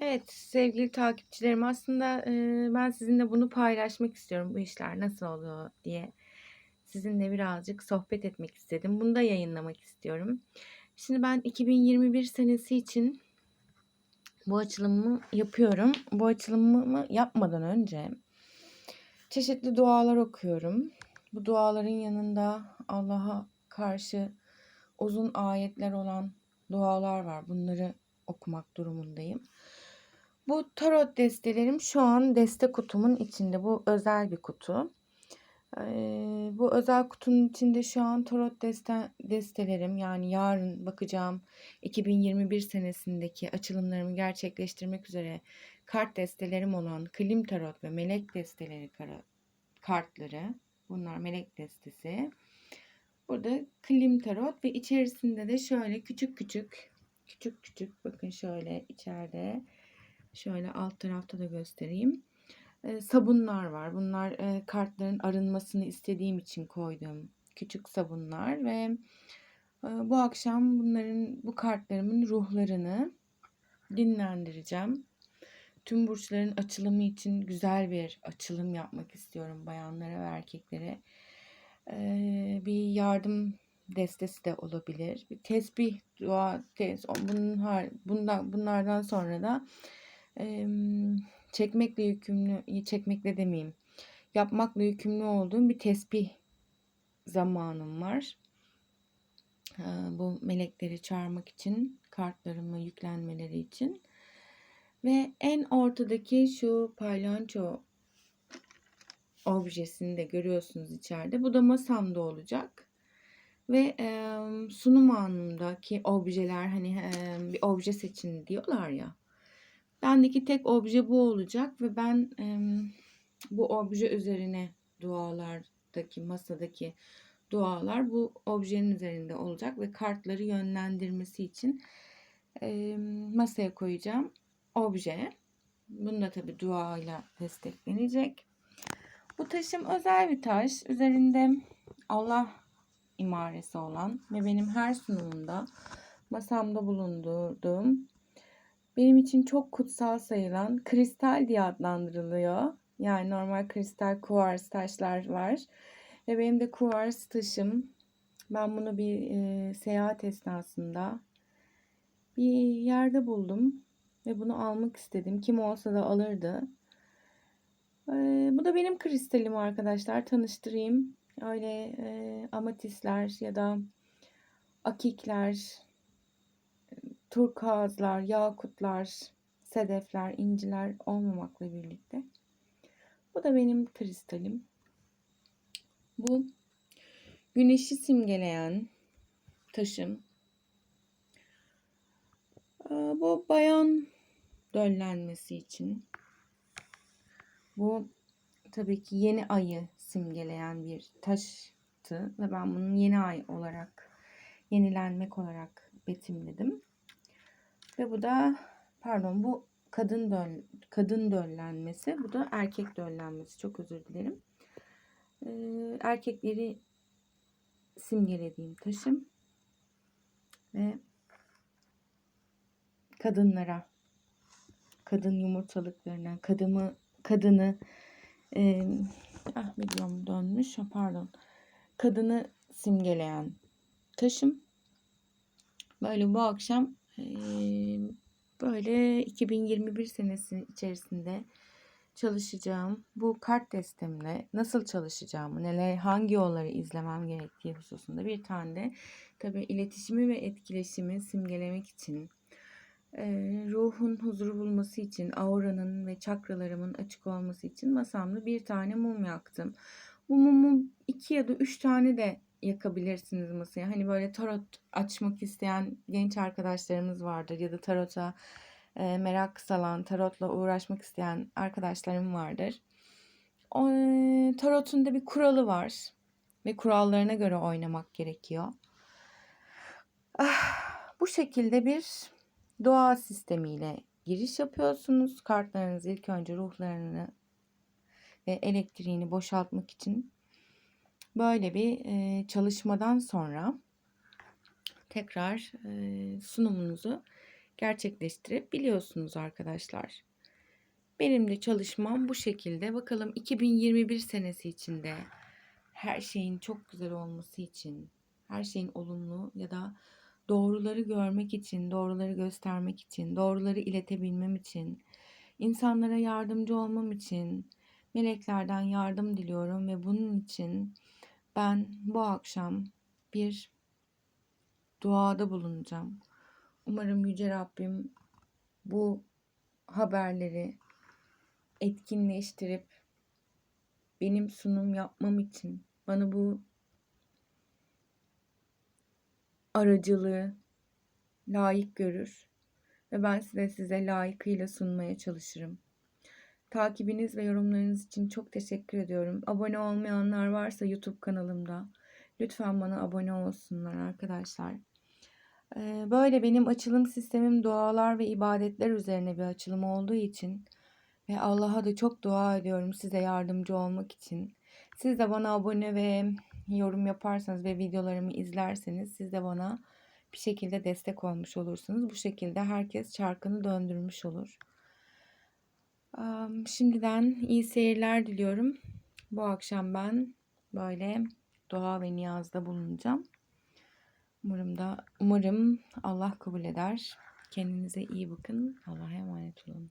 Evet, sevgili takipçilerim aslında, eee, ben sizinle bunu paylaşmak istiyorum, bu işler nasıl oluyor diye. Sizinle birazcık sohbet etmek istedim. Bunu da yayınlamak istiyorum. Şimdi ben 2021 senesi için bu açılımımı yapıyorum. Bu açılımımı yapmadan önce çeşitli dualar okuyorum. Bu duaların yanında Allah'a karşı uzun ayetler olan dualar var. Bunları okumak durumundayım. Bu tarot destelerim şu an deste kutumun içinde. Bu özel bir kutu. Ee, bu özel kutunun içinde şu an tarot deste, destelerim yani yarın bakacağım 2021 senesindeki açılımlarımı gerçekleştirmek üzere kart destelerim olan Klim Tarot ve Melek desteleri kara, kartları. Bunlar melek destesi. Burada Klim Tarot ve içerisinde de şöyle küçük küçük küçük küçük bakın şöyle içeride şöyle alt tarafta da göstereyim. E, sabunlar var. Bunlar e, kartların arınmasını istediğim için koyduğum küçük sabunlar ve e, bu akşam bunların bu kartlarımın ruhlarını dinlendireceğim. Tüm burçların açılımı için güzel bir açılım yapmak istiyorum bayanlara ve erkeklere. E, bir yardım destesi de olabilir. Bir tesbih, dua, tes, bunlar, bundan, bunlardan sonra da çekmekle yükümlü, çekmekle demeyeyim, yapmakla yükümlü olduğum bir tesbih zamanım var. Bu melekleri çağırmak için, kartlarımı yüklenmeleri için. Ve en ortadaki şu palyanço objesini de görüyorsunuz içeride. Bu da masamda olacak. Ve e, sunum anındaki objeler hani e, bir obje seçin diyorlar ya. Bendeki tek obje bu olacak ve ben e, bu obje üzerine dualardaki masadaki dualar bu objenin üzerinde olacak ve kartları yönlendirmesi için e, masaya koyacağım obje. Bunu da tabi duayla desteklenecek. Bu taşım özel bir taş. Üzerinde Allah imaresi olan ve benim her sunumunda masamda bulundurduğum benim için çok kutsal sayılan kristal diye adlandırılıyor. Yani normal kristal kuvars taşlar var. Ve benim de kuvars taşım. Ben bunu bir e, seyahat esnasında bir yerde buldum. Ve bunu almak istedim. Kim olsa da alırdı. E, bu da benim kristalim arkadaşlar. Tanıştırayım. Öyle e, amatistler ya da akikler, turkuazlar, yakutlar, sedefler, inciler olmamakla birlikte. Bu da benim kristalim. Bu güneşi simgeleyen taşım. Bu bayan döllenmesi için. Bu tabii ki yeni ayı simgeleyen bir taştı ve ben bunun yeni ay olarak yenilenmek olarak betimledim. Ve bu da pardon bu kadın döl, kadın döllenmesi. Bu da erkek döllenmesi. Çok özür dilerim. Ee, erkekleri simgelediğim taşım ve kadınlara kadın yumurtalıklarına kadımı kadını e, ah videom dönmüş pardon kadını simgeleyen taşım böyle bu akşam böyle 2021 senesi içerisinde çalışacağım. Bu kart destemle nasıl çalışacağımı, neler, hangi yolları izlemem gerektiği hususunda bir tane de tabii iletişimi ve etkileşimi simgelemek için, ruhun huzuru bulması için, auranın ve çakralarımın açık olması için masamda bir tane mum yaktım. Bu mumu iki ya da üç tane de yakabilirsiniz masaya. Hani böyle tarot açmak isteyen genç arkadaşlarımız vardır ya da tarota e, merak salan, tarotla uğraşmak isteyen arkadaşlarım vardır. O, e, tarotun da bir kuralı var ve kurallarına göre oynamak gerekiyor. Ah, bu şekilde bir doğa sistemiyle giriş yapıyorsunuz. Kartlarınız ilk önce ruhlarını ve elektriğini boşaltmak için Böyle bir e, çalışmadan sonra tekrar e, sunumunuzu gerçekleştirebiliyorsunuz arkadaşlar. Benim de çalışmam bu şekilde. Bakalım 2021 senesi içinde her şeyin çok güzel olması için, her şeyin olumlu ya da doğruları görmek için, doğruları göstermek için, doğruları iletebilmem için, insanlara yardımcı olmam için meleklerden yardım diliyorum ve bunun için ben bu akşam bir duada bulunacağım. Umarım Yüce Rabbim bu haberleri etkinleştirip benim sunum yapmam için bana bu aracılığı layık görür ve ben size size layıkıyla sunmaya çalışırım. Takibiniz ve yorumlarınız için çok teşekkür ediyorum. Abone olmayanlar varsa YouTube kanalımda lütfen bana abone olsunlar arkadaşlar. Ee, Böyle benim açılım sistemim dualar ve ibadetler üzerine bir açılım olduğu için ve Allah'a da çok dua ediyorum size yardımcı olmak için. Siz de bana abone ve yorum yaparsanız ve videolarımı izlerseniz siz de bana bir şekilde destek olmuş olursunuz. Bu şekilde herkes çarkını döndürmüş olur. Şimdiden iyi seyirler diliyorum. Bu akşam ben böyle dua ve niyazda bulunacağım. Umarım da umarım Allah kabul eder. Kendinize iyi bakın. Allah'a emanet olun.